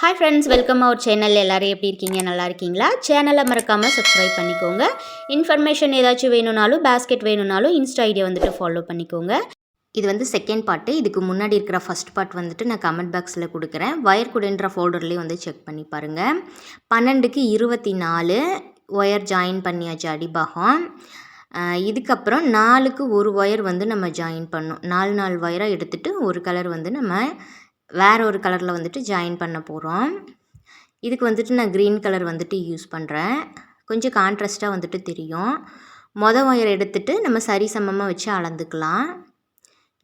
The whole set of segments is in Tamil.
Hi friends welcome our channel எல்லோரும் எப்படி இருக்கீங்க? நல்லா இருக்கீங்களா? சேனலை மறக்காமல் சப்ஸ்கிரைப் பண்ணிக்கோங்க. இன்ஃபர்மேஷன் ஏதாச்சும் வேணும்னாலும் பேஸ்கெட் வேணும்னாலும் இன்ஸ்டா ஐடியா வந்துட்டு ஃபாலோ பண்ணிக்கோங்க. இது வந்து செகண்ட் பார்ட்டு இதுக்கு முன்னாடி இருக்கிற ஃபஸ்ட் பார்ட் வந்துட்டு நான் கமெண்ட் பாக்ஸில் கொடுக்குறேன். ஒயர் குடுன்ற ஃபோல்டர்லேயும் வந்து செக் பண்ணி பாருங்கள் பன்னெண்டுக்கு இருபத்தி நாலு ஒயர் ஜாயின் பண்ணியாச்சு அடிபாகம். இதுக்கப்புறம் நாலுக்கு ஒரு ஒயர் வந்து நம்ம ஜாயின் பண்ணோம். நாலு நாலு ஒயராக எடுத்துகிட்டு ஒரு கலர் வந்து நம்ம வேறு ஒரு கலரில் வந்துட்டு ஜாயின் பண்ண போகிறோம் இதுக்கு வந்துட்டு நான் க்ரீன் கலர் வந்துட்டு யூஸ் பண்ணுறேன் கொஞ்சம் கான்ட்ராஸ்ட்டாக வந்துட்டு தெரியும். மொதல் ஒயர் எடுத்துகிட்டு நம்ம சரி சமமாக வச்சு அளந்துக்கலாம்.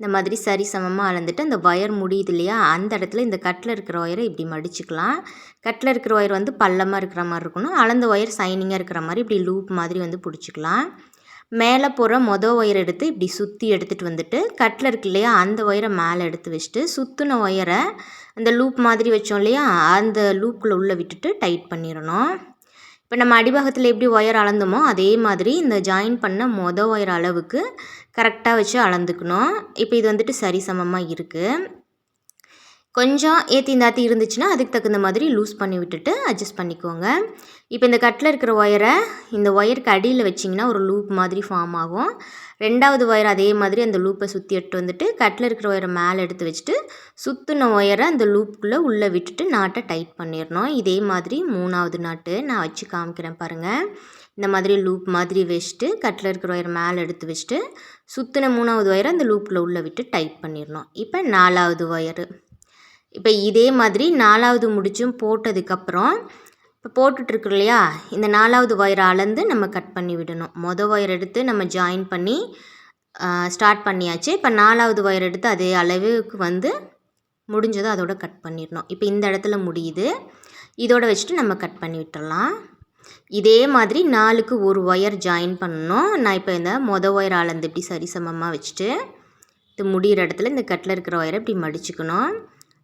இந்த மாதிரி சரி சமமாக அளந்துட்டு அந்த ஒயர் முடியுது இல்லையா? அந்த இடத்துல இந்த கட்டில் இருக்கிற ஒயரை இப்படி மடிச்சுக்கலாம். கட்டில் இருக்கிற ஒயர் வந்து பள்ளமாக இருக்கிற மாதிரி இருக்கணும். அளந்த ஒயர் சைனிங்காக இருக்கிற மாதிரி இப்படி லூப் மாதிரி வந்து பிடிச்சிக்கலாம். மேலே போகிற மொதல் ஒயர் எடுத்து இப்படி சுற்றி எடுத்துகிட்டு வந்துட்டு கட்டில் இருக்கு இல்லையா அந்த ஒயரை மேலே எடுத்து வச்சுட்டு சுற்றின ஒயரை அந்த லூப் மாதிரி வச்சோம் இல்லையா அந்த லூப்பில் உள்ளே விட்டுட்டு டைட் பண்ணிடணும். இப்போ நம்ம அடிபாகத்தில் எப்படி ஒயர் அளந்தோமோ அதே மாதிரி இந்த ஜாயின் பண்ண மொதல் ஒயர் அளவுக்கு கரெக்டாக வச்சு அளந்துக்கணும். இப்போ இது வந்துட்டு சரி சமமாக இருக்குது. கொஞ்சம் ஏற்றி தாத்தி இருந்துச்சுன்னா அதுக்கு தகுந்த மாதிரி லூஸ் பண்ணி விட்டுட்டு அட்ஜஸ்ட் பண்ணிக்கோங்க. இப்போ இந்த கட்டில் இருக்கிற ஒயரை இந்த ஒயருக்கு அடியில் வச்சிங்கன்னா ஒரு லூப் மாதிரி ஃபார்ம் ஆகும். ரெண்டாவது ஒயர் அதே மாதிரி அந்த லூப்பை சுற்றி எடுத்து வந்துட்டு கட்டில் இருக்கிற ஒயரை மேலே எடுத்து வச்சுட்டு சுற்றின ஒயரை அந்த லூப்புக்குள்ளே உள்ளே விட்டுட்டு நாட்டை டைட் பண்ணிடணும். இதே மாதிரி மூணாவது நாட்டு நான் வச்சு காமிக்கிறேன் பாருங்கள் இந்த மாதிரி லூப் மாதிரி வச்சுட்டு கட்டில் இருக்கிற ஒயர் மேலே எடுத்து வச்சுட்டு சுற்றின மூணாவது ஒயரை அந்த லூப்பில் உள்ளே விட்டு டைட் பண்ணிடணும். இப்போ நாலாவது ஒயரு இப்போ இதே மாதிரி நாலாவது முடிச்சும் போட்டதுக்கப்புறம் இப்போ போட்டுட்ருக்கு இல்லையா? இந்த நாலாவது ஒயரை அளந்து நம்ம கட் பண்ணி விடணும். மொதல் ஒயர் எடுத்து நம்ம ஜாயின் பண்ணி ஸ்டார்ட் பண்ணியாச்சு. இப்போ நாலாவது ஒயர் எடுத்து அதே அளவுக்கு வந்து முடிஞ்சதை அதோட கட் பண்ணிடணும். இப்போ இந்த இடத்துல முடியுது. இதோட வச்சுட்டு நம்ம கட் பண்ணி விட்டுடலாம் இதே மாதிரி நாலுக்கு ஒரு ஒயர் ஜாயின் பண்ணணும். நான் இப்போ இந்த மொதல் ஒயர் அளந்து இப்படி சரிசமமாக வச்சுட்டு இது முடிகிற இடத்துல இந்த கட்டில் இருக்கிற ஒயரை இப்படி மடிச்சுக்கணும்.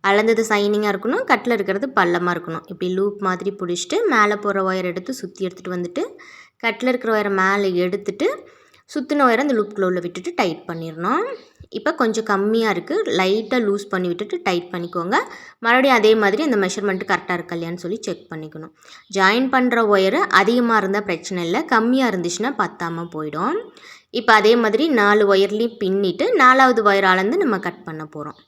அளந்தது சைனிங்காக இருக்கணும் கட்டில் இருக்கிறது பள்ளமாக இருக்கணும். இப்படி லூப் மாதிரி பிடிச்சிட்டு மேலே போகிற ஒயர் எடுத்து சுற்றி எடுத்துகிட்டு வந்துட்டு கட்டில் இருக்கிற ஒயரை மேலே எடுத்துட்டு சுற்றின ஒயரை அந்த லூப் உள்ள விட்டுட்டு டைட் பண்ணிடணும். இப்போ கொஞ்சம் கம்மியாக இருக்குது லைட்டாக லூஸ் பண்ணி விட்டுட்டு டைட் பண்ணிக்கோங்க. மறுபடியும் அதே மாதிரி அந்த மெஷர்மெண்ட்டு கரெக்டாக இருக்கு இல்லையான்னு சொல்லி செக் பண்ணிக்கணும். ஜாயின் பண்ணுற ஒயரு அதிகமாக இருந்தால் பிரச்சனை இல்லை. கம்மியாக இருந்துச்சுன்னா பத்தாமல் போயிடும். இப்போ அதே மாதிரி நாலு ஒயர்லேயும் பின்னிட்டு நாலாவது ஒயர் அளந்து நம்ம கட் பண்ண போகிறோம்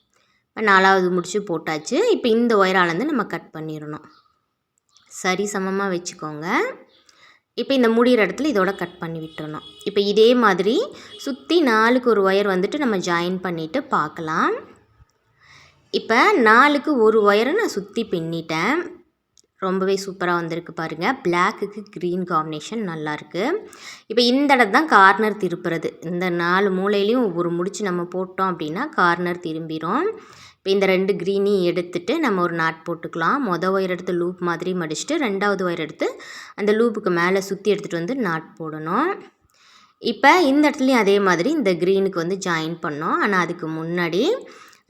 நாலாவது முடிச்சு போட்டாச்சு. இப்போ இந்த ஒயராலேருந்து நம்ம கட் பண்ணிடணும் சரி சமமாக வச்சுக்கோங்க. இப்போ இந்த முடிகிற இடத்துல இதோட கட் பண்ணி விட்டுறணும். இப்போ இதே மாதிரி சுற்றி நாலுக்கு ஒரு ஒயர் வந்துட்டு நம்ம ஜாயின் பண்ணிவிட்டு பார்க்கலாம் இப்போ நாலுக்கு ஒரு ஒயரை நான் சுற்றி பின்னிட்டேன். ரொம்பவே சூப்பராக வந்திருக்கு பாருங்கள் பிளாக்குக்கு க்ரீன் காம்பினேஷன் நல்லாயிருக்கு இப்போ இந்த இடம் தான் கார்னர் திருப்புறது. இந்த நாலு மூலையிலையும் ஒவ்வொரு முடிச்சு நம்ம போட்டோம் அப்படின்னா கார்னர் திரும்பிடும் இப்போ இந்த ரெண்டு க்ரீனையும் எடுத்துட்டு நம்ம ஒரு நாட் போட்டுக்கலாம். மொதல் ஒயர் எடுத்து லூப் மாதிரி மடிச்சுட்டு ரெண்டாவது ஒயர் எடுத்து அந்த லூப்புக்கு மேலே சுற்றி எடுத்துகிட்டு வந்து நாட் போடணும். இப்போ இந்த இடத்துலையும் அதே மாதிரி இந்த க்ரீனுக்கு வந்து ஜாயின் பண்ணோம். ஆனால் அதுக்கு முன்னாடி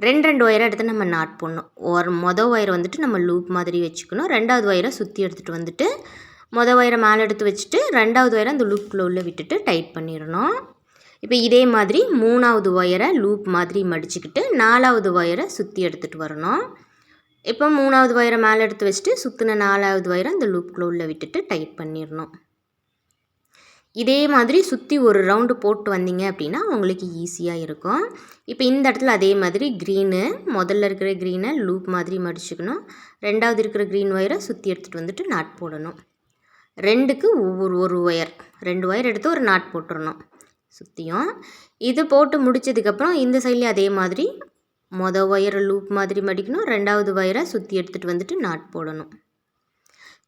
ரெண்டு ரெண்டு ஒயரை எடுத்து நம்ம நாட் போடணும். ஒரு மொதல் ஒயரை வந்துட்டு நம்ம லூப் மாதிரி வச்சுக்கணும். ரெண்டாவது ஒயரை சுற்றி எடுத்துகிட்டு வந்துட்டு மொதல் ஒயரை மேலே எடுத்து வச்சுட்டு ரெண்டாவது ஒயரை அந்த லூப்புக்குள்ளே உள்ளே விட்டுட்டு டைட் பண்ணிடணும். இப்போ இதே மாதிரி மூணாவது ஒயரை லூப் மாதிரி மடிச்சுக்கிட்டு நாலாவது ஒயரை சுற்றி எடுத்துகிட்டு வரணும். இப்போ மூணாவது ஒயரை மேலே எடுத்து வச்சுட்டு சுற்றின நாலாவது ஒயரை அந்த லூப்புக்குள்ளே உள்ளே விட்டுட்டு டைட் பண்ணிடணும். இதே மாதிரி சுற்றி ஒரு ரவுண்டு போட்டு வந்தீங்க அப்படின்னா உங்களுக்கு ஈஸியாக இருக்கும். இப்போ இந்த இடத்துல அதே மாதிரி க்ரீனு முதல்ல இருக்கிற க்ரீனை லூப் மாதிரி மடிச்சுக்கணும். ரெண்டாவது இருக்கிற க்ரீன் ஒயரை சுற்றி எடுத்துகிட்டு வந்துட்டு நாட் போடணும். ரெண்டுக்கு ஒவ்வொரு ஒரு ஒயர் ரெண்டு ஒயர் எடுத்து ஒரு நாட் போட்டுடணும் சுற்றியும் இது போட்டு முடிச்சதுக்கப்புறம் இந்த சைட்லேயும் அதே மாதிரி மொதல் ஒயரை லூப் மாதிரி மடிக்கணும். ரெண்டாவது ஒயரை சுற்றி எடுத்துகிட்டு வந்துட்டு நாட் போடணும்.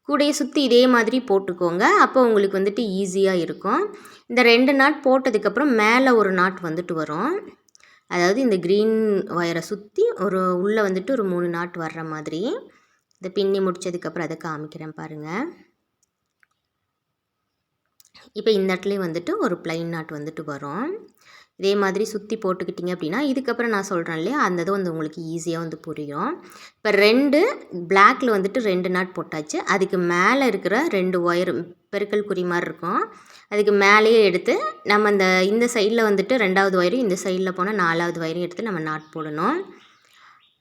கூடையை சுற்றி இதே மாதிரி போட்டுக்கோங்க. அப்போ உங்களுக்கு வந்துட்டு ஈஸியாக இருக்கும். இந்த ரெண்டு நாட் போட்டதுக்கப்புறம் மேலே ஒரு நாட் வந்துட்டு வரும். அதாவது இந்த க்ரீன் ஒயரை சுற்றி ஒரு உள்ளே வந்துட்டு ஒரு மூணு நாட் வர்ற மாதிரி. இதை பின்னி முடித்ததுக்கப்புறம் அதை காமிக்கிறேன் பாருங்கள் இப்போ இந்த இடத்துலையும் வந்துட்டு ஒரு ப்ளைன் நாட் வந்துட்டு வரும். இதே மாதிரி சுற்றி போட்டுக்கிட்டிங்க அப்படின்னா இதுக்கப்புறம் நான் சொல்கிறேன் இல்லையா? அந்த இது வந்து உங்களுக்கு ஈஸியாக வந்து புரியும். இப்போ ரெண்டு பிளாக்கில் வந்துட்டு ரெண்டு நாட் போட்டாச்சு. அதுக்கு மேலே இருக்கிற ரெண்டு ஒயர் பெருக்கல் குறி மாதிரி இருக்கும். அதுக்கு மேலேயே எடுத்து நம்ம இந்த இந்த சைடில் வந்துட்டு ரெண்டாவது ஒயரும் இந்த சைடில் போனால் நாலாவது ஒயரும் எடுத்து நம்ம நாட் போடணும்.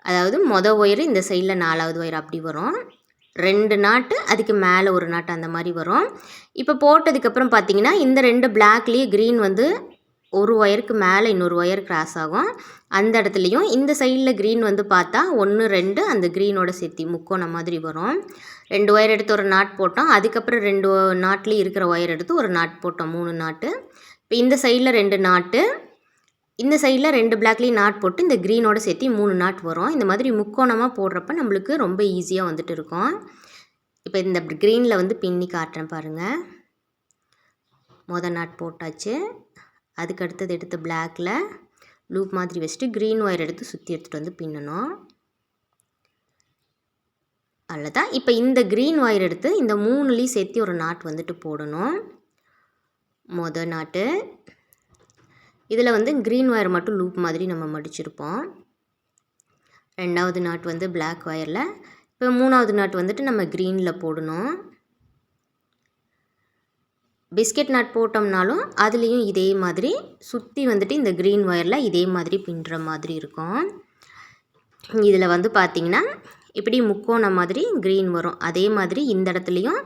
அதாவது மொதல் ஒயர் இந்த சைடில் நாலாவது ஒயர் அப்படி வரும். ரெண்டு நாட்டு அதுக்கு மேலே ஒரு நாட்டு அந்த மாதிரி வரும். இப்போ போட்டதுக்கப்புறம் பார்த்தீங்கன்னா இந்த ரெண்டு பிளாக்லேயே க்ரீன் வந்து ஒரு ஒயருக்கு மேலே இன்னொரு ஒயர் கிராஸ் ஆகும். அந்த இடத்துலையும் இந்த சைடில் க்ரீன் வந்து பார்த்தா ஒன்று ரெண்டு அந்த க்ரீனோட சேர்த்தி முக்கோணம் மாதிரி வரும். ரெண்டு ஒயர் எடுத்து ஒரு நாட் போட்டோம். அதுக்கப்புறம் ரெண்டு நாட்லேயும் இருக்கிற ஒயர் எடுத்து ஒரு நாட் போட்டோம். மூணு நாட்டு இப்போ இந்த சைடில் ரெண்டு நாட்டு இந்த சைடில் ரெண்டு பிளாக்லேயும் நாட் போட்டு இந்த க்ரீனோட சேர்த்து மூணு நாட் வரும். இந்த மாதிரி முக்கோணமாக போடுறப்ப நம்மளுக்கு ரொம்ப ஈஸியாக வந்துட்டு இருக்கும். இப்போ இந்த க்ரீனில் வந்து பின்னி காட்டுறேன் பாருங்கள் மொதல் நாட் போட்டாச்சு. அதுக்கு அடுத்தது எடுத்து பிளாக்கில் லூப் மாதிரி வச்சுட்டு க்ரீன் ஒயர் எடுத்து சுற்றி எடுத்துகிட்டு வந்து பின்னணும். அவ்வளோதான் இப்போ இந்த க்ரீன் ஒயர் எடுத்து இந்த மூணுலேயும் சேர்த்து ஒரு நாட் வந்துட்டு போடணும். மொதல் நாட்டு இதில் வந்து க்ரீன் ஒயர் மட்டும் லூப் மாதிரி நம்ம மடிச்சிருப்போம். ரெண்டாவது நாட் வந்து பிளாக் ஒயரில் இப்போ மூணாவது நாட் வந்துட்டு நம்ம க்ரீனில் போடணும். பிஸ்கெட் நட் போட்டோம்னாலும் அதுலேயும் இதே மாதிரி சுற்றி வந்துட்டு இந்த க்ரீன் ஒயரில் இதே மாதிரி பின்னுற மாதிரி இருக்கும். இதில் வந்து பார்த்திங்கன்னா இப்படி முக்கோணம் மாதிரி க்ரீன் வரும். அதே மாதிரி இந்த இடத்துலையும்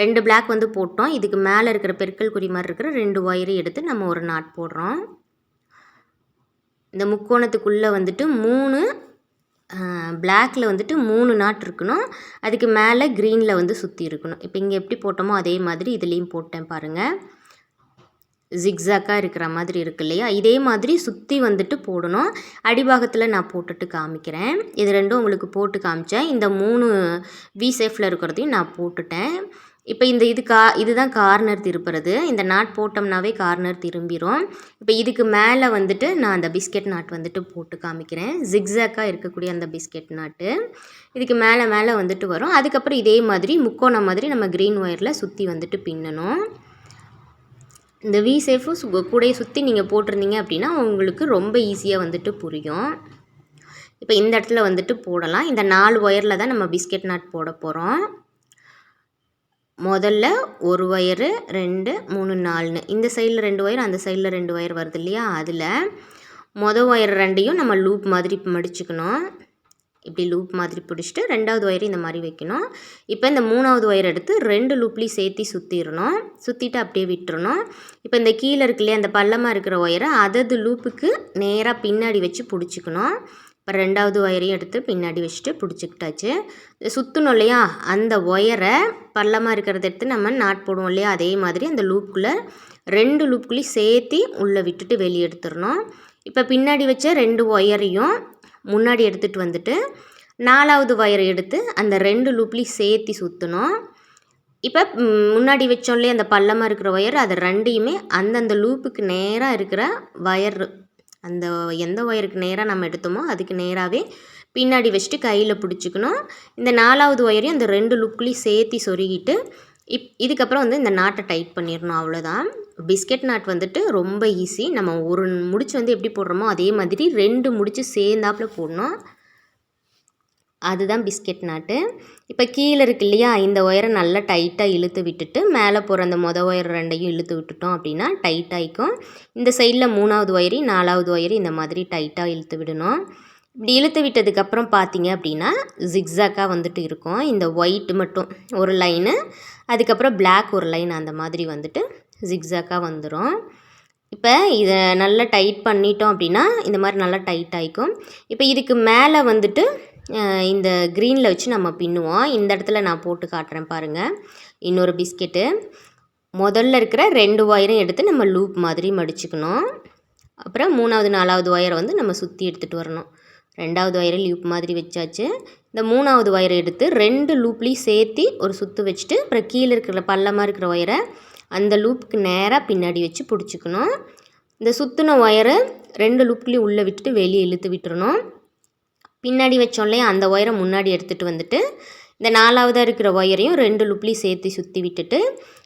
ரெண்டு பிளாக் வந்து போட்டோம். இதுக்கு மேலே இருக்கிற பெருக்கல் குறி மாதிரி இருக்கிற ரெண்டு ஒயரை எடுத்து நம்ம ஒரு நாட் போடுறோம். இந்த முக்கோணத்துக்குள்ளே வந்துட்டு மூணு பிளாக்கில் வந்துட்டு மூணு நாட் இருக்கணும். அதுக்கு மேலே க்ரீனில் வந்து சுற்றி இருக்கணும். இப்போ இங்கே எப்படி போட்டோமோ அதே மாதிரி இதுலேயும் போட்டேன் பாருங்கள் ஜிக்ஸாக்காக இருக்கிற மாதிரி இருக்கு இல்லையா? இதே மாதிரி சுற்றி வந்துட்டு போடணும். அடிபாகத்தில் நான் போட்டுட்டு காமிக்கிறேன். இது ரெண்டும் உங்களுக்கு போட்டு காமிச்சேன். இந்த மூணு வி சேஃபில் இருக்கிறதையும் நான் போட்டுட்டேன். இப்போ இந்த இது கா இதுதான் கார்னர் திருப்புறது. இந்த நாட் போட்டோம்னாவே கார்னர் திரும்பிடும் இப்போ இதுக்கு மேலே வந்துட்டு நான் அந்த பிஸ்கெட் நாட் வந்துட்டு போட்டு காமிக்கிறேன். ஜிக்ஸாக்காக இருக்கக்கூடிய அந்த பிஸ்கெட் நாட்டு. இதுக்கு மேலே மேலே வந்துட்டு வரும். அதுக்கப்புறம் இதே மாதிரி முக்கோணம் மாதிரி நம்ம க்ரீன் ஒயரில் சுற்றி வந்துட்டு பின்னணும். இந்த வி சேஃபும் சு கூடையை சுற்றி நீங்கள் போட்டிருந்தீங்க அப்படின்னா உங்களுக்கு ரொம்ப ஈஸியாக வந்துட்டு புரியும். இப்போ இந்த இடத்துல வந்துட்டு போடலாம். இந்த நாலு ஒயரில் தான் நம்ம பிஸ்கெட் நாட் போட போகிறோம். முதல்ல ஒரு ஒயரு ரெண்டு மூணு நாலுன்னு. இந்த சைடில் ரெண்டு ஒயர் அந்த சைடில் ரெண்டு ஒயர் வருது இல்லையா? அதில் மொதல் ஒயர் ரெண்டையும் நம்ம லூப் மாதிரி மடிச்சுக்கணும். இப்படி லூப் மாதிரி பிடிச்சிட்டு ரெண்டாவது ஒயர் இந்த மாதிரி வைக்கணும். இப்போ இந்த மூணாவது ஒயர் எடுத்து ரெண்டு லூப்லேயும் சேர்த்தி சுற்றிடணும் சுற்றிட்டு அப்படியே விட்டுறணும். இப்போ இந்த கீழே இருக்கு இல்லையா அந்த பள்ளமாக இருக்கிற ஒயரை அதது லூப்புக்கு நேராக பின்னாடி வச்சு பிடிச்சிக்கணும். இப்போ ரெண்டாவது ஒயரையும் எடுத்து பின்னாடி வச்சுட்டு பிடிச்சிக்கிட்டாச்சு. சுற்றணும் இல்லையா அந்த ஒயரை பள்ளமாக இருக்கிறத எடுத்து நம்ம நாட் போடுவோம் இல்லையா அதே மாதிரி அந்த லூப்புக்குள்ளே ரெண்டு லூப்புக்குள்ளேயும் சேர்த்து உள்ளே விட்டுட்டு வெளியே எடுத்துடணும். இப்போ பின்னாடி வச்ச ரெண்டு ஒயரையும் முன்னாடி எடுத்துகிட்டு வந்துட்டு நாலாவது ஒயரை எடுத்து அந்த ரெண்டு லூப்லேயும் சேர்த்து சுற்றணும் இப்போ முன்னாடி வச்சோம் அந்த பள்ளமாக இருக்கிற ஒயர் அது ரெண்டையுமே அந்தந்த லூப்புக்கு நேராக இருக்கிற ஒயர் அந்த எந்த ஒயருக்கு நேராக நம்ம எடுத்தோமோ அதுக்கு நேராகவே பின்னாடி வச்சுட்டு கையில் பிடிச்சிக்கணும். இந்த நாலாவது ஒயரையும் அந்த ரெண்டு லுக்லேயும் சேர்த்து சொருகிட்டு இப் இதுக்கப்புறம் வந்து இந்த நாட்டை டைட் பண்ணிடணும் அவ்வளோதான் பிஸ்கெட் நாட் வந்துட்டு ரொம்ப ஈஸி நம்ம ஒரு முடிச்சு வந்து எப்படி போடுறோமோ அதே மாதிரி ரெண்டு முடிச்சு சேர்ந்தாப்புல போடணும். அதுதான் பிஸ்கெட் நாட்டு. இப்போ கீழே இருக்கு இல்லையா இந்த ஒயரை நல்லா டைட்டாக இழுத்து விட்டுட்டு மேலே போகிற அந்த மொதல் ஒயர் ரெண்டையும் இழுத்து விட்டுட்டோம் அப்படின்னா டைட் ஆகிக்கும் இந்த சைடில் மூணாவது ஒயரி நாலாவது ஒயரையும் இந்த மாதிரி டைட்டாக இழுத்து விடணும். இப்படி இழுத்து விட்டதுக்கப்புறம் பார்த்தீங்க அப்படின்னா ஜிக்ஸாக்காக வந்துட்டு இருக்கும். இந்த ஒயிட் மட்டும் ஒரு லைனு அதுக்கப்புறம் பிளாக் ஒரு லைன் அந்த மாதிரி வந்துட்டு ஜிக்ஸாக்காக வந்துடும் இப்போ இதை நல்லா டைட் பண்ணிட்டோம் அப்படின்னா இந்த மாதிரி நல்லா டைட் ஆகிக்கும் இப்போ இதுக்கு மேலே வந்துட்டு இந்த க்ரீனில் வச்சு நம்ம பின்னுவோம். இந்த இடத்துல நான் போட்டு காட்டுறேன் பாருங்கள் இன்னொரு பிஸ்கெட்டு. முதல்ல இருக்கிற ரெண்டு ஒயரும் எடுத்து நம்ம லூப் மாதிரி மடிச்சுக்கணும். அப்புறம் மூணாவது நாலாவது ஒயரை வந்து நம்ம சுற்றி எடுத்துகிட்டு வரணும். ரெண்டாவது ஒயரை லூப் மாதிரி வச்சாச்சு. இந்த மூணாவது ஒயரை எடுத்து ரெண்டு லூப்லேயும் சேர்த்து ஒரு சுற்று வச்சுட்டு அப்புறம் கீழே இருக்கிற பள்ளமாக இருக்கிற ஒயரை அந்த லூப்புக்கு நேராக பின்னாடி வச்சு பிடிச்சிக்கணும். இந்த சுற்றின ஒயரை ரெண்டு லூப்லேயும் உள்ளே விட்டுட்டு வெளியே இழுத்து விட்டுறணும். பின்னாடி வச்சோம் இல்லையா அந்த ஒயரை முன்னாடி எடுத்துகிட்டு வந்துட்டு இந்த நாலாவதாக இருக்கிற ஒயரையும் ரெண்டு லூப்லேயும் சேர்த்து சுற்றி விட்டுட்டு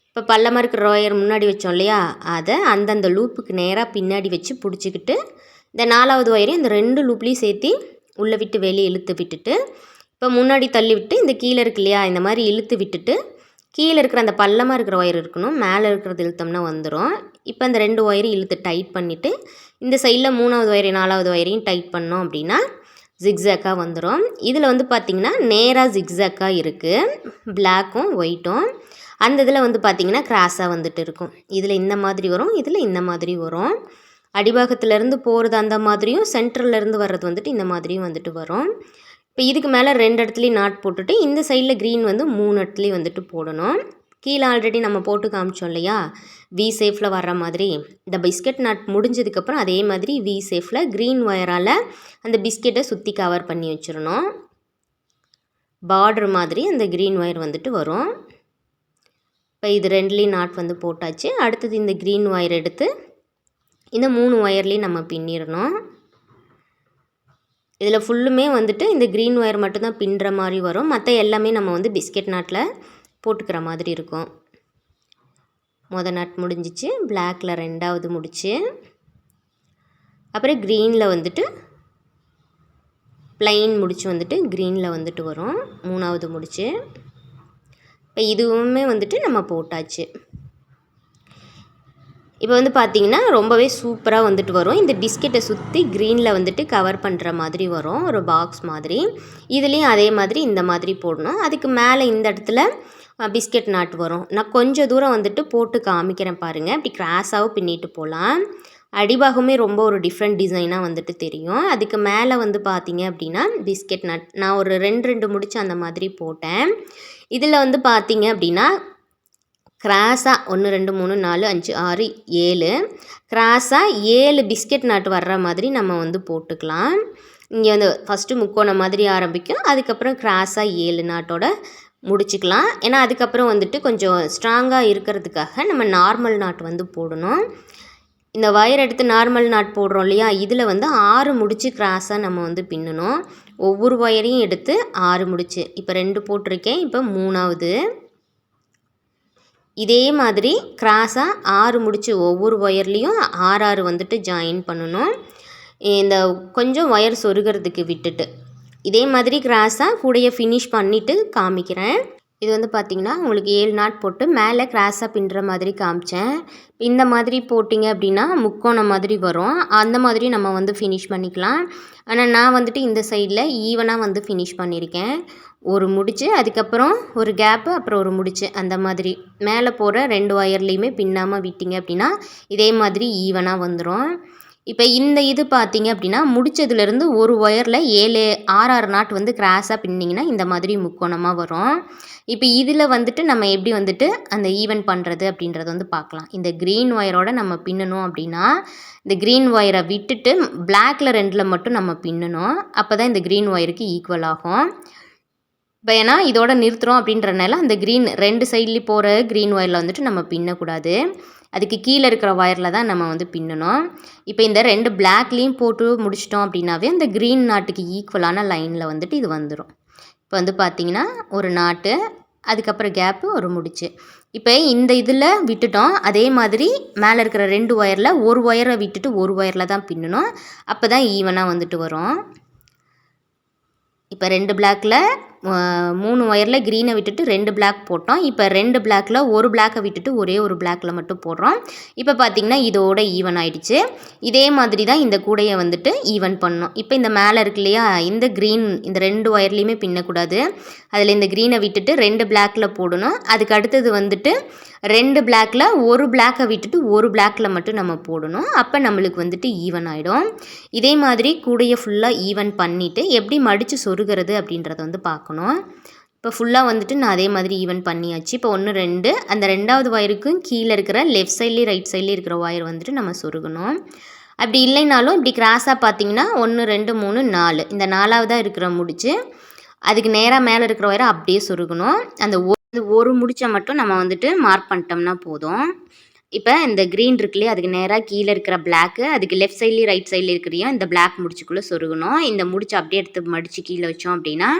இப்போ பள்ளமாக இருக்கிற ஒயர் முன்னாடி வச்சோம் இல்லையா? அதை அந்தந்த லூப்புக்கு நேராக பின்னாடி வச்சு பிடிச்சிக்கிட்டு இந்த நாலாவது ஒயரையும் இந்த ரெண்டு லூப்லேயும் சேர்த்து உள்ளே விட்டு வெளியே இழுத்து விட்டுட்டு இப்போ முன்னாடி தள்ளி விட்டு இந்த கீழே இருக்கு இல்லையா? இந்த மாதிரி இழுத்து விட்டுட்டு கீழே இருக்கிற அந்த பள்ளமாக இருக்கிற ஒயர் இருக்கணும் மேலே இருக்கிறது இழுத்தோம்னா வந்துடும் இப்போ அந்த ரெண்டு ஒயரையும் இழுத்து டைட் பண்ணிவிட்டு இந்த சைடில் மூணாவது ஒயரை நாலாவது ஒயரையும் டைட் பண்ணோம் அப்படின்னா ஜிக்ஸாக்காக வந்துடும் இதில் வந்து பார்த்திங்கன்னா நேராக ஜிக்ஸாக்காக இருக்குது பிளாக்கும் ஒயிட்டும் அந்த இதில் வந்து பார்த்திங்கன்னா கிராஸாக வந்துட்டு இருக்கும். இதில் இந்த மாதிரி வரும் இதில் இந்த மாதிரி வரும். அடிபாகத்துலேருந்து போகிறது அந்த மாதிரியும் சென்டர்லேருந்து வர்றது வந்துட்டு இந்த மாதிரியும் வந்துட்டு வரும். இப்போ இதுக்கு மேலே ரெண்டு இடத்துலையும் நாட் போட்டுட்டு இந்த சைடில் க்ரீன் வந்து மூணு இடத்துலையும் வந்துட்டு போடணும். கீழே ஆல்ரெடி நம்ம போட்டு காமிச்சோம் இல்லையா? வி சேஃபில் வர்ற மாதிரி. இந்த பிஸ்கட் நாட் முடிஞ்சதுக்கப்புறம் அதே மாதிரி வி சேஃபில் க்ரீன் ஒயரால் அந்த பிஸ்கெட்டை சுற்றி கவர் பண்ணி வச்சிடணும். பார்டர் மாதிரி அந்த க்ரீன் ஒயர் வந்துட்டு வரும். இப்போ இது ரெண்டுலேயும் நாட் வந்து போட்டாச்சு. அடுத்தது இந்த க்ரீன் ஒயர் எடுத்து இந்த மூணு ஒயர்லேயும் நம்ம பின்னிடணும். இதில் ஃபுல்லுமே வந்துட்டு இந்த க்ரீன் ஒயர் மட்டும்தான் பின்னுற மாதிரி வரும். மற்ற எல்லாமே நம்ம வந்து பிஸ்கெட் நாட்டில் போட்டுக்கிற மாதிரி இருக்கும். மொதல் நட் முடிஞ்சிச்சு. பிளாக்ல ரெண்டாவது முடிச்சு. அப்புறம் க்ரீனில் வந்துட்டு ப்ளைன் முடிச்சு வந்துட்டு க்ரீனில் வந்துட்டு வரும். மூணாவது முடிச்சு. இப்போ இதுவுமே வந்துட்டு நம்ம போட்டாச்சு. இப்போ வந்து பார்த்திங்கன்னா ரொம்பவே சூப்பராக வந்துட்டு வரும். இந்த பிஸ்கெட்டை சுற்றி க்ரீனில் வந்துட்டு கவர் பண்ணுற மாதிரி வரும். ஒரு பாக்ஸ் மாதிரி. இதுலேயும் அதே மாதிரி இந்த மாதிரி போடணும். அதுக்கு மேலே இந்த இடத்துல பிஸ்கெட் நாட் வரும். நான் கொஞ்சம் தூரம் வந்துட்டு போட்டு காமிக்கிறேன் பாருங்கள் இப்படி கிராஸாகவும் பின்னிட்டு போகலாம் அடிபாகமே ரொம்ப ஒரு டிஃப்ரெண்ட் டிசைனாக வந்துட்டு தெரியும். அதுக்கு மேலே வந்து பார்த்தீங்க அப்படின்னா பிஸ்கெட் நட் நான் ஒரு ரெண்டு ரெண்டு முடிச்சு அந்த மாதிரி போட்டேன். இதில் வந்து பார்த்தீங்க அப்படின்னா கிராஸாக ஒன்று ரெண்டு மூணு நாலு அஞ்சு ஆறு ஏழு. கிராஸாக ஏழு பிஸ்கெட் நாட்டு வர்ற மாதிரி நம்ம வந்து போட்டுக்கலாம். இங்கே வந்து ஃபஸ்ட்டு முக்கோணம் மாதிரி ஆரம்பிக்கும். அதுக்கப்புறம் கிராஸாக ஏழு நாட்டோட முடிச்சுக்கலாம். ஏன்னா அதுக்கப்புறம் வந்துட்டு கொஞ்சம் ஸ்ட்ராங்காக இருக்கிறதுக்காக நம்ம நார்மல் நாட் வந்து போடணும். இந்த ஒயர் எடுத்து நார்மல் நாட் போடுறோம் இல்லையா? இதில் வந்து ஆறு முடிச்சு கிராஸாக நம்ம வந்து பின்னணும். ஒவ்வொரு ஒயரையும் எடுத்து ஆறு முடிச்சு. இப்போ ரெண்டு போட்டிருக்கேன். இப்போ மூணாவது. இதே மாதிரி கிராஸாக ஆறு முடிச்சு ஒவ்வொரு ஒயர்லேயும் ஆறு ஆறு வந்துட்டு ஜாயின் பண்ணணும். இந்த கொஞ்சம் ஒயர் சொருகிறதுக்கு விட்டுட்டு. இதே மாதிரி கிராஸாக கூடைய ஃபினிஷ் பண்ணிவிட்டு காமிக்கிறேன். இது வந்து பார்த்திங்கன்னா உங்களுக்கு ஏழு நாட் போட்டு மேலே கிராஸாக பின்னுற மாதிரி காமிச்சேன். இந்த மாதிரி போட்டிங்க அப்படின்னா முக்கோணம் மாதிரி வரும். அந்த மாதிரி நம்ம வந்து ஃபினிஷ் பண்ணிக்கலாம். ஆனால் நான் வந்துட்டு இந்த சைடில் ஈவனாக வந்து ஃபினிஷ் பண்ணியிருக்கேன் ஒரு முடிச்சு அதுக்கப்புறம் ஒரு கேப்பு அப்புறம் ஒரு முடிச்சு அந்த மாதிரி. மேலே போகிற ரெண்டு ஒயர்லேயுமே பின்னாமல் விட்டிங்க அப்படின்னா இதே மாதிரி ஈவனாக வந்துடும் இப்போ இந்த இது பார்த்தீங்க அப்படின்னா முடிச்சதுலேருந்து ஒரு ஒயரில் ஏழு ஆறு ஆறு நாட் வந்து கிராஸாக பின்னிங்கன்னா இந்த மாதிரி முக்கோணமாக வரும். இப்போ இதில் வந்துட்டு நம்ம எப்படி வந்துட்டு அந்த ஈவன் பண்ணுறது அப்படின்றத வந்து பார்க்கலாம் இந்த க்ரீன் ஒயரோட நம்ம பின்னணும் அப்படின்னா இந்த க்ரீன் ஒயரை விட்டுட்டு பிளாக்ல ரெண்டில் மட்டும் நம்ம பின்னணும். அப்போ தான் இந்த க்ரீன் ஒயருக்கு ஈக்குவல் ஆகும். இப்போ ஏன்னா இதோட நிறுத்துகிறோம் அப்படின்றனால அந்த க்ரீன் ரெண்டு சைட்லேயும் போகிற க்ரீன் ஒயரில் வந்துட்டு நம்ம பின்னக்கூடாது. அதுக்கு கீழே இருக்கிற ஒயரில் தான் நம்ம வந்து பின்னணும். இப்போ இந்த ரெண்டு பிளாக்லேயும் போட்டு முடிச்சிட்டோம் அப்படின்னாவே இந்த க்ரீன் நாட்டுக்கு ஈக்குவலான லைனில் வந்துட்டு இது வந்துடும் இப்போ வந்து பார்த்திங்கன்னா ஒரு நாட்டு அதுக்கப்புறம் கேப்பு ஒரு முடிச்சு. இப்போ இந்த இதில் விட்டுட்டோம். அதே மாதிரி மேலே இருக்கிற ரெண்டு ஒயரில் ஒரு ஒயரை விட்டுட்டு ஒரு ஒயரில் தான் பின்னணும். அப்போ தான் ஈவனாக வந்துட்டு வரும். இப்போ ரெண்டு பிளாக்கில் மூணு ஒயரில் க்ரீனை விட்டுட்டு ரெண்டு பிளாக் போட்டோம். இப்போ ரெண்டு பிளாக்கில் ஒரு பிளாக்கை விட்டுட்டு ஒரே ஒரு பிளாக்கில் மட்டும் போடுறோம். இப்போ பார்த்திங்கன்னா இதோட ஈவன் ஆயிடுச்சு. இதே மாதிரி தான் இந்த கூடையை வந்துட்டு ஈவன் பண்ணோம். இப்போ இந்த மேலே இருக்கு இல்லையா இந்த க்ரீன் இந்த ரெண்டு ஒயர்லேயுமே பின்னக்கூடாது. அதில் இந்த க்ரீனை விட்டுட்டு ரெண்டு பிளாக்கில் போடணும். அதுக்கு அடுத்தது வந்துட்டு ரெண்டு பிளாக்கில் ஒரு பிளாக்கை விட்டுட்டு ஒரு பிளாக்கில் மட்டும் நம்ம போடணும். அப்போ நம்மளுக்கு வந்துட்டு ஈவன் ஆகிடும் இதே மாதிரி கூடையை ஃபுல்லாக ஈவன் பண்ணிவிட்டு எப்படி மடித்து சொருகிறது அப்படின்றத வந்து பார்க்கணும் இப்போ ஃபுல்லாக வந்துட்டு நான் அதே மாதிரி ஈவன் பண்ணியாச்சு. இப்போ ஒன்று ரெண்டு அந்த ரெண்டாவது ஒயருக்கும் கீழே இருக்கிற லெஃப்ட் சைட்லேயும் ரைட் சைட்லேயும் இருக்கிற ஒயர் வந்துட்டு நம்ம சொருகணும். அப்படி இல்லைனாலும் இப்படி கிராஸாக பார்த்தீங்கன்னா ஒன்று ரெண்டு மூணு நாலு. இந்த நாலாவதாக இருக்கிற முடிச்சு அதுக்கு நேராக மேலே இருக்கிற ஒயரை அப்படியே சொருகணும். அந்த ஒரு முடிச்சை மட்டும் நம்ம வந்துட்டு மார்க் பண்ணிட்டோம்னா போதும். இப்போ இந்த க்ரீன் இருக்குல்லையே அதுக்கு நேராக கீழே இருக்கிற பிளாக்கு அதுக்கு லெஃப்ட் சைட்லேயும் ரைட் சைட்லேயும் இருக்கிறையும் இந்த பிளாக் முடிச்சுக்குள்ளே சொருகணும். இந்த முடிச்சு அப்படியே எடுத்து மடித்து கீழே வச்சோம் அப்படின்னா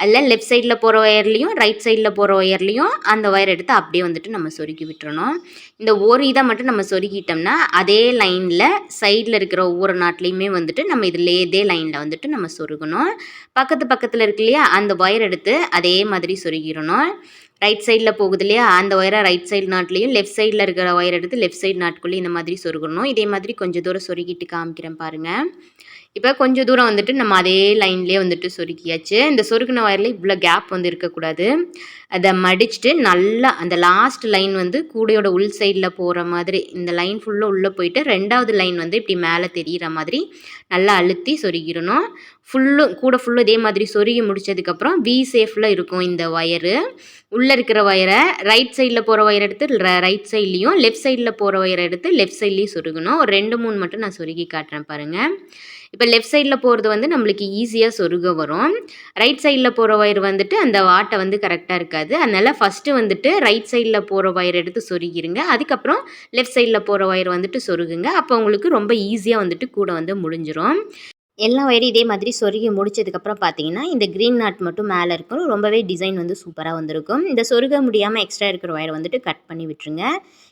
அதில் லெஃப்ட் சைடில் போகிற ஒயர்லேயும் ரைட் சைடில் போகிற ஒயர்லேயும் அந்த ஒயர் எடுத்து அப்படியே வந்துட்டு நம்ம சொருக்கி விட்டுறணும். இந்த ஒரு இதை மட்டும் நம்ம சொருக்கிட்டோம்னா அதே லைனில் சைடில் இருக்கிற ஒவ்வொரு நாட்லேயுமே வந்துட்டு நம்ம இதில் இதே லைனில் வந்துட்டு நம்ம சொருகணும். பக்கத்து பக்கத்தில் இருக்கு இல்லையா அந்த ஒயர் எடுத்து அதே மாதிரி சொருகிடணும். ரைட் சைடில் போகுது இல்லையா அந்த ஒயரை ரைட் சைடு நாட்லேயும் லெஃப்ட் சைடில் இருக்கிற ஒயர் எடுத்து லெஃப்ட் சைடு நாட்குள்ளேயும் இந்த மாதிரி சொருகணும். இதே மாதிரி கொஞ்சம் தூரம் சொருகிட்டு காமிக்கிறேன் பாருங்கள் இப்போ கொஞ்சம் தூரம் வந்துட்டு நம்ம அதே லைன்லேயே வந்துட்டு சொருக்கியாச்சு. இந்த சொருக்கின ஒயரில் இவ்வளோ கேப் வந்து இருக்கக்கூடாது. அதை மடிச்சுட்டு நல்லா அந்த லாஸ்ட் லைன் வந்து கூடையோட உள் சைடில் போகிற மாதிரி இந்த லைன் ஃபுல்லாக உள்ளே போயிட்டு ரெண்டாவது லைன் வந்து இப்படி மேலே தெரிகிற மாதிரி நல்லா அழுத்தி சொருகிடணும். ஃபுல்லும் கூட ஃபுல்லும் இதே மாதிரி சொருகி முடிச்சதுக்கப்புறம் வி சேஃபில் இருக்கும் இந்த ஒயரு உள்ளே இருக்கிற ஒயரை ரைட் சைடில் போகிற ஒயர் எடுத்து ரைட் சைட்லேயும் லெஃப்ட் சைடில் போகிற ஒயரை எடுத்து லெஃப்ட் சைட்லேயும் சொருகணும். ஒரு ரெண்டு மூணு மட்டும் நான் சொருகி காட்டுறேன் பாருங்கள் இப்போ லெஃப்ட் சைடில் போகிறது வந்து நம்மளுக்கு ஈஸியாக சொருக வரும். ரைட் சைடில் போகிற ஒயர் வந்துட்டு அந்த வாட்டை வந்து கரெக்டாக இருக்காது. அதனால் ஃபஸ்ட்டு வந்துட்டு ரைட் சைடில் போகிற ஒயர் எடுத்து சொருகிருங்க. அதுக்கப்புறம் லெஃப்ட் சைடில் போகிற ஒயர் வந்துட்டு சொருகுங்க. அப்போ உங்களுக்கு ரொம்ப ஈஸியாக வந்துட்டு கூட வந்து முடிஞ்சிடும் எல்லா ஒயரும் இதே மாதிரி சொருகி முடிச்சதுக்கப்புறம் பார்த்தீங்கன்னா இந்த க்ரீன் நாட் மட்டும் மேலே இருக்கும் ரொம்பவே டிசைன் வந்து சூப்பராக வந்திருக்கும். இந்த சொருக முடியாமல் எக்ஸ்ட்ரா இருக்கிற ஒயர் வந்துட்டு கட் பண்ணி விட்டுருங்க.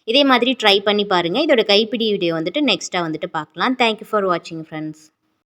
இதே மாதிரி ட்ரை பண்ணி பாருங்கள் இதோட கைப்பிடி வீடியோ வந்துட்டு நெக்ஸ்ட்டாக வந்துட்டு பார்க்கலாம் தேங்க்யூ ஃபார் வாட்சிங் ஃப்ரெண்ட்ஸ்